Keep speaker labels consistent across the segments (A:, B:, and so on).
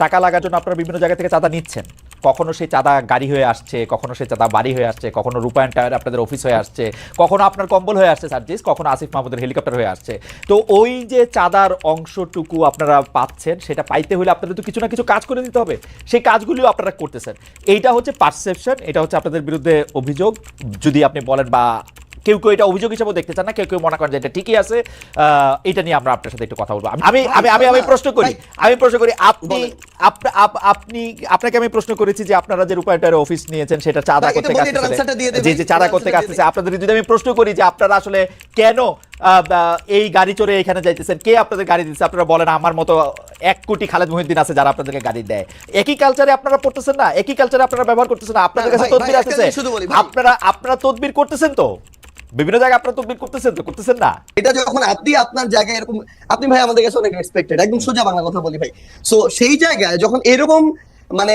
A: টাকা লাগার জন্য আপনারা বিভিন্ন জায়গা থেকে চাঁদা নিচ্ছেন। কখনো সেই চাঁদা গাড়ি হয়ে আসছে, কখনো সেই চাঁদা বাড়ি হয়ে আসছে, কখনো রূপায়ণ টায়ার আপনাদের অফিস হয়ে আসছে, কখনো আপনার কম্বল হয়ে আসছে সার্জিস কখনো আসিফ মাহমুদের হেলিকপ্টার হয়ে আসছে। তো ওই যে চাঁদার অংশটুকু আপনারা পাচ্ছেন, সেটা পাইতে হলে আপনাদের তো কিছু না কিছু কাজ করে দিতে হবে। সেই কাজগুলিও আপনারা করতেছেন। এইটা হচ্ছে পারসেপশন এটা হচ্ছে আপনাদের বিরুদ্ধে অভিযোগ। যদি আপনি বলেন বা কেউ কেউ এটা অভিযোগ হিসেবে দেখতে চান না কেউ কেউ মনে করেন যে এটা ঠিকই আছে। এটা নিয়ে আমরা আপনার সাথে একটু কথা বলব। আমি আমি আমি আমি প্রশ্ন করি আমি প্রশ্ন করি আপনি আপনি আপনাকে আমি প্রশ্ন করেছি যে আপনারা যে রূপায়ণটার অফিস নিয়েছেন সেটা চাঁদা করতে। যে যে চাঁদা করতে আসতেছে আপনাদের যদি আমি প্রশ্ন করি যে আপনারা আসলে কেন এই গাড়ি চড়ে এখানে যাইতেছেন কে আপনাদের গাড়ি দিচ্ছে আপনারা বলেন আমার মতো এক কোটি খালেদ মহিউদ্দিন আছে যারা আপনাদেরকে গাড়ি দেয়। একই কালচারে আপনারা পড়তেছেন না একই কালচারে আপনারা ব্যবহার করতেছেন না আপনাদের কাছে তদবির
B: শুধু
A: আপনারা আপনারা তদবির করতেছেন তো? বিভিন্ন জায়গায় আপনারা তদবির করতেছেন তো, করতেছেন না?
B: এটা যখন আপনি আপনার জায়গায় এরকম, আপনি ভাই আমাদের কাছে অনেক রেসপেক্টেড একদম সোজা বাংলা কথা বলি ভাই। সো সেই জায়গায় যখন এরকম মানে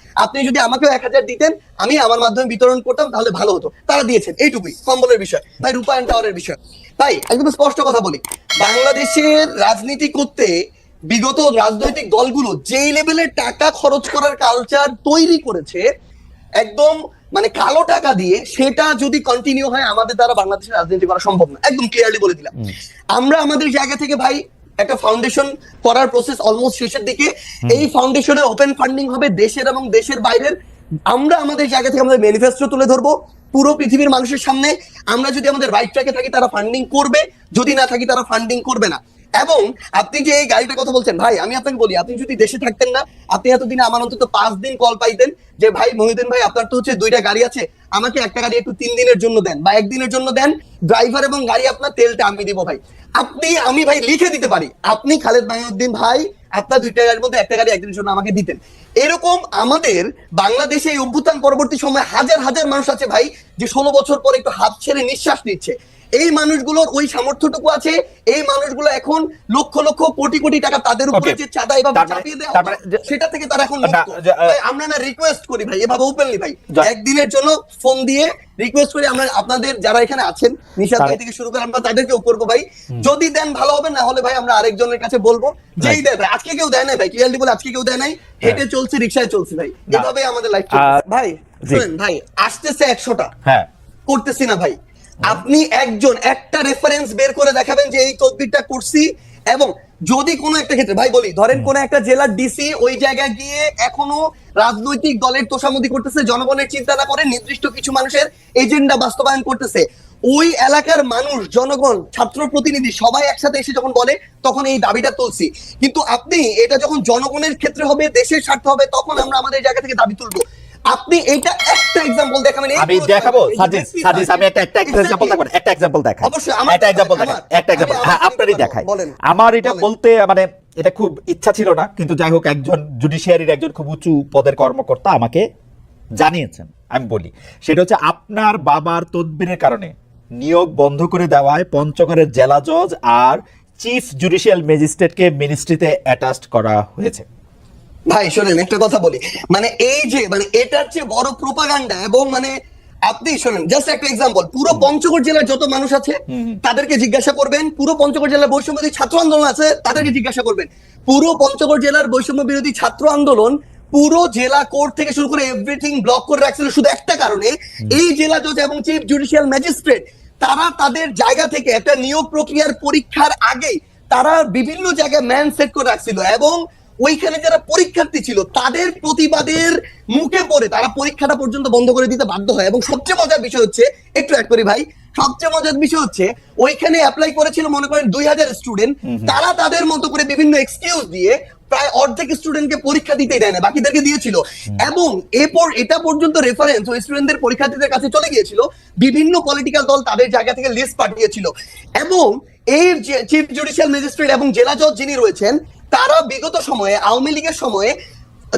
B: আপনি যদি আমাকেও এক হাজার দিতেন আমি আমার মাধ্যমে বিতরণ করতাম তাহলে ভালো হতো। তারা দিয়েছেন এইটুকুই কম্বলের বিষয় ভাই রূপায়ণ টাওয়ারের বিষয়। তাই একদম স্পষ্ট কথা বলি বাংলাদেশের রাজনীতি করতে বিগত রাজনৈতিক দলগুলো যেই লেভেলের টাকা খরচ করার কালচার তৈরি করেছে একদম মানে কালো টাকা দিয়ে সেটা যদি কন্টিনিউ হয় আমাদের দ্বারা বাংলাদেশের রাজনীতি করা সম্ভব না। একদম ক্লিয়ারলি বলে দিলাম। আমরা আমাদের জায়গা থেকে ভাই একটা ফাউন্ডেশন করার প্রসেস অলমোস্ট শেষের দিকে। এই ফাউন্ডেশনের ওপেন ফান্ডিং হবে দেশের এবং দেশের বাইরের। আমরা আমাদের জায়গা থেকে আমাদের ম্যানিফেস্টো তুলে ধরবো। পুরো পৃথিবীর মানুষের সামনে আমরা যদি আমাদের রাইট ট্র্যাকে থাকি তারা ফান্ডিং করবে। যদি না থাকি তারা ফান্ডিং করবে না। এবং আপনি যে এই গাড়িটার কথা বলছেন ভাই আমি আপনাকে বলি আপনি যদি দেশে থাকতেন না আপনি এতদিনে আমার অন্তত পাঁচ দিন কল পাইতেন যে ভাই মহিউদ্দিন ভাই আপনার তো হচ্ছে দুইটা গাড়ি আছে। আমাকে একটা গাড়ি একটু তিন দিনের জন্য দেন বা একদিনের জন্য দেন ড্রাইভার এবং গাড়ি আপনার তেলটা আমি দিব ভাই। আপনি আমি ভাই লিখে দিতে পারি। আপনি খালেদ মাহিউদ্দিন ভাই আপনার দুইটা গাড়ির মধ্যে একটা গাড়ি একদিনের জন্য আমাকে দিতেন। এরকম আমাদের বাংলাদেশে এই অভ্যুত্থান পরবর্তী সময় হাজার হাজার মানুষ আছে ভাই যে ষোলো বছর পর একটু হাত ছেড়ে নিঃশ্বাস নিচ্ছে। এই মানুষগুলোর ওই সামর্থ্যটুকু আছে এই মানুষগুলো এখন লক্ষ লক্ষ কোটি কোটি টাকা তাদের উপরে যে চাঁদা এভাবে চাপিয়ে দেওয়া
A: তার মানে যে-
B: সেটা থেকে তারা এখন আমরা না রিকোয়েস্ট করি ভাই এভাবে ওপেনলি ভাই। একদিনের জন্য ফোন দিয়ে রিকোয়েস্ট করি আমরা আপনাদের যারা এখানে আছেন নিশাদ ভাই থেকে শুরু করে আমরা তাদেরকেও করব ভাই। যদি দেন ভালো হবে না হলে ভাই আমরা আরেকজনের কাছে বলব। যেই দেয় ভাই আজকে কেউ দেয় নাই ভাই ক্লিয়ারলি বলে আজকে কেউ দেয় নাই হেঁটে চলছে রিক্সায় চলছে ভাই। এভাবে আমাদের লাইফ ভাই শুনেন ভাই আসতেছে একশোটা।
A: হ্যাঁ।
B: করতেছি না ভাই। আপনি একজন একটা রেফারেন্স বের করে দেখাবেন যে এই তদবিরটা করছি এবং যদি কোনো একটা ক্ষেত্রে ভাই বলি ধরেন কোন একটা জেলার ডিসি ওই জায়গায় গিয়ে এখনও রাজনৈতিক দলের তোষামতি করতেছে জনগণের চিন্তা না করে নির্দিষ্ট কিছু মানুষের এজেন্ডা বাস্তবায়ন করতেছে ওই এলাকার মানুষ জনগণ ছাত্র প্রতিনিধি সবাই একসাথে এসে যখন বলে তখন এই দাবিটা তুলছি। কিন্তু আপনি এটা যখন জনগণের ক্ষেত্রে হবে দেশের স্বার্থ হবে তখন আমরা আমাদের জায়গা থেকে দাবি তুলবো। আপনি এটা একটা এক্সাম্পল দেখাবেন।
A: আমি দেখাবো সাজিস সাজিস আমি একটা একটা. এক্সাম্পল দেখাবো একটা এক্সাম্পল দেখাই।
B: অবশ্যই, আমার-
A: একটা এক্সাম্পল দেখাই একটা এক্সাম্পল হ্যাঁ আপনারই দেখাই। আমার এটা বলতে মানে এটা খুব ইচ্ছা ছিল না কিন্তু যাই হোক একজন জুডিশিয়ারির একজন খুব উঁচু পদের কর্মকর্তা আমাকে জানিয়েছেন আমি বলি। সেটা হচ্ছে আপনার বাবার তদবিরের কারণে নিয়োগ বন্ধ করে দেওয়ায় পঞ্চগড়ের জেলা জজ আর চিফ জুডিশিয়াল ম্যাজিস্ট্রেটকে মিনিস্ট্রিতে অ্যাটাচড করা হয়েছে।
B: ভাই শোনেন একটা কথা বলি। মানে এই যে মানে এটার চেয়ে বড় প্রোপাগান্ডা এবং মানে আপনি শোনেন জাস্ট একটা এক্সাম্পল পুরো পঞ্চগড় জেলার যত মানুষ আছে তাদেরকে জিজ্ঞাসা করবেন। পুরো পঞ্চগড় জেলার বৈষম্য বিরোধী ছাত্র আন্দোলন আছে তাদেরকে জিজ্ঞাসা করবেন। পুরো পঞ্চগড় জেলার বৈষম্য বিরোধী ছাত্র আন্দোলন পুরো জেলা কোর্ট থেকে শুরু করে এভরিথিং ব্লক করে রাখছিল শুধু একটা কারণে। এই জেলা জজ এবং চিফ জুডিশিয়াল ম্যাজিস্ট্রেট তারা তাদের জায়গা থেকে একটা নিয়োগ প্রক্রিয়ার পরীক্ষার আগে তারা বিভিন্ন জায়গায় ম্যান সেট করে রাখছিল এবং ওইখানে যারা পরীক্ষার্থী ছিল তাদের প্রতিবাদের মুখে পড়ে তারা পরীক্ষাটা পর্যন্ত বন্ধ করে দিতে বাধ্য হয়। এবং সবচেয়ে মজার বিষয় হচ্ছে একটু অ্যাড করি ভাই সবচেয়ে মজার বিষয় হচ্ছে ওইখানে অ্যাপ্লাই করেছিল মনে করেন দুই হাজার স্টুডেন্ট তারা তাদের মতো করে বিভিন্ন এক্সকিউজ দিয়ে প্রায় অর্ধেক স্টুডেন্টকে পরীক্ষা দিতে দেয় না বাকিদেরকে দিয়েছিল। এবং এরপর এটা পর্যন্ত রেফারেন্স ওই স্টুডেন্টদের পরীক্ষার্থীদের কাছে চলে গিয়েছিল বিভিন্ন পলিটিক্যাল দল তাদের জায়গা থেকে লিস্ট পাঠিয়েছিল। এবং এর চিফ জুডিশিয়াল ম্যাজিস্ট্রেট এবং জেলা জজ যিনি রয়েছেন তারা বিগত সময়ে আওয়ামী লীগের সময়ে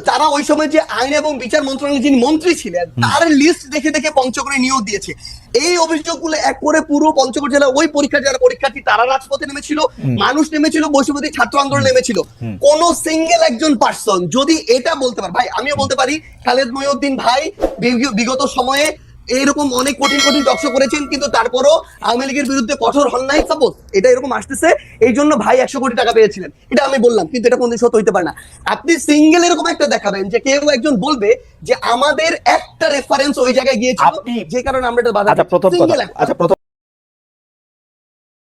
B: তারা ওই সময় যে আইন এবং বিচার মন্ত্রণালয়ের যিনি মন্ত্রী ছিলেন তার লিস্ট দেখে দেখে পঞ্চগড়ে নিয়োগ দিয়েছে। এই অভিযোগগুলো এক করে পুরো পঞ্চগড় জেলা ওই পরীক্ষা যারা পরীক্ষার্থী তারা রাজপথে নেমেছিল মানুষ নেমেছিল বৈষম্যবাদী ছাত্র আন্দোলন নেমেছিল। কোন সিঙ্গেল একজন পার্সন যদি এটা বলতে পারে ভাই আমিও বলতে পারি খালেদ মহিউদ্দিন ভাই বিগত সময়ে এরকম অনেক কঠিন কঠিন টকশো করেছেন কিন্তু তারপরও আওয়ামী লীগের বিরুদ্ধে কঠোর হন নাই সাপোজ এটা এরকম আসতেছে এই জন্য ভাই একশো কোটি টাকা পেয়েছিলেন। এটা আমি বললাম কিন্তু এটা কোনদিন সত্য হইতে পারে না। আপনি সিঙ্গেল এরকম একটা দেখাবেন যে কেউ একজন বলবে যে আমাদের একটা রেফারেন্স ওই জায়গায় গিয়েছিল যে কারণে আমরা এটা বাধা
A: আচ্ছা প্রথম কথা। আচ্ছা প্রথম